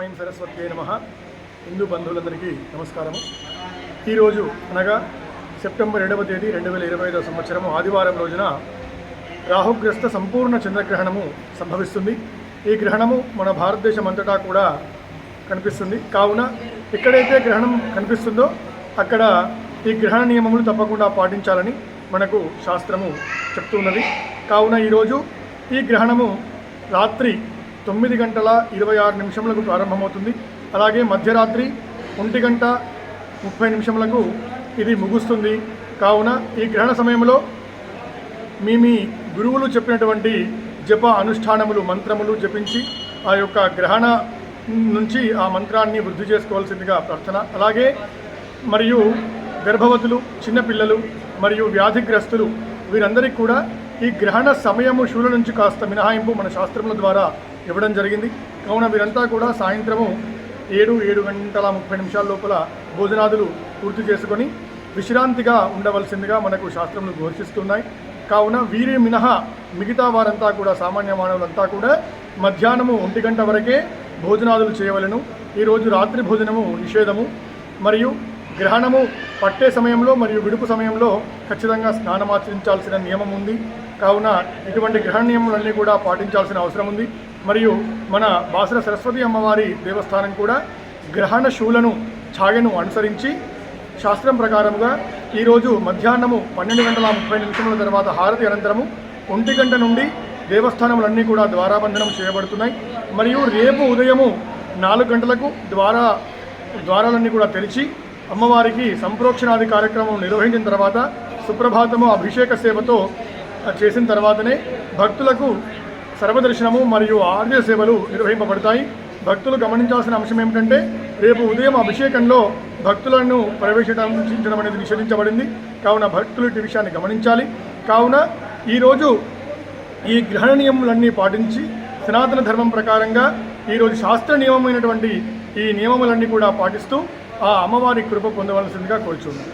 ఓం సరస్వతి నమ. హిందూ బంధువులందరికీ నమస్కారము. ఈరోజు అనగా సెప్టెంబర్ రెండవ తేదీ రెండు వేల ఇరవై ఐదవ సంవత్సరము ఆదివారం రోజున రాహుగ్రస్త సంపూర్ణ చంద్రగ్రహణము సంభవిస్తుంది. ఈ గ్రహణము మన భారతదేశం అంతటా కూడా కనిపిస్తుంది. కావున ఎక్కడైతే గ్రహణం కనిపిస్తుందో అక్కడ ఈ గ్రహణ నియమములు తప్పకుండా పాటించాలని మనకు శాస్త్రము చెప్తున్నది. కావున ఈరోజు ఈ గ్రహణము రాత్రి తొమ్మిది గంటల ఇరవై ఆరు నిమిషములకు ప్రారంభమవుతుంది. అలాగే మధ్యరాత్రి ఒంటి గంట ముప్పై నిమిషములకు ఇది ముగుస్తుంది. కావున ఈ గ్రహణ సమయంలో మీ మీ గురువులు చెప్పినటువంటి జప అనుష్ఠానములు మంత్రములు జపించి ఆ యొక్క గ్రహణ నుంచి ఆ మంత్రాన్ని వృద్ధి చేసుకోవాల్సిందిగా ప్రార్థన. అలాగే మరియు గర్భవతులు చిన్నపిల్లలు మరియు వ్యాధిగ్రస్తులు వీరందరికీ కూడా ఈ గ్రహణ సమయము శూల నుంచి కాస్త మినహాయింపు మన శాస్త్రముల ద్వారా ఇవ్వడం జరిగింది. కావున వీరంతా కూడా సాయంత్రము ఏడు ఏడు గంటల ముప్పై నిమిషాల లోపల భోజనాదులు పూర్తి చేసుకొని విశ్రాంతిగా ఉండవలసిందిగా మనకు శాస్త్రములు ఘోషిస్తున్నాయి కావున వీరి మినహా మిగతా వారంతా కూడా సామాన్య మానవులంతా కూడా మధ్యాహ్నము ఒంటి గంట వరకే భోజనాదులు చేయవలెను. ఈరోజు రాత్రి భోజనము నిషేధము. మరియు గ్రహణము పట్టే సమయంలో మరియు విడుపు సమయంలో ఖచ్చితంగా స్నానమాచరించాల్సిన నియమం ఉంది కావున ఇటువంటి గ్రహణ నియమాలన్నీ కూడా పాటించాల్సిన అవసరం ఉంది మరియు మన బాసర సరస్వతి అమ్మవారి దేవస్థానం కూడా గ్రహణ శూలను ఛాయను అనుసరించి శాస్త్రం ప్రకారముగా ఈరోజు మధ్యాహ్నము పన్నెండు గంటల ముప్పై నిమిషముల తర్వాత హారతి అనంతరము ఒంటి గంట నుండి దేవస్థానములన్నీ కూడా ద్వారాబంధనం చేయబడుతున్నాయి. మరియు రేపు ఉదయము నాలుగు గంటలకు ద్వారా ద్వారాలన్నీ కూడా తెరిచి అమ్మవారికి సంప్రోక్షణాది కార్యక్రమం నిర్వహించిన తర్వాత సుప్రభాతము అభిషేక సేవతో చేసిన తర్వాతనే భక్తులకు సర్వదర్శనము మరియు ఆర్య సేవలు నిర్వహింపబడతాయి. భక్తులు గమనించాల్సిన అంశం ఏమిటంటే రేపు ఉదయం అభిషేకంలో భక్తులను ప్రవేశించడం అనేది నిషేధించబడింది. కావున భక్తులు ఈ విషయాన్ని గమనించాలి. కావున ఈరోజు ఈ గ్రహణ నియములన్నీ పాటించి సనాతన ధర్మం ప్రకారంగా ఈరోజు శాస్త్ర నియమమైనటువంటి ఈ నియమములన్నీ కూడా పాటిస్తూ ఆ అమ్మవారి కృప పొందవలసిందిగా కోరుచున్నాను.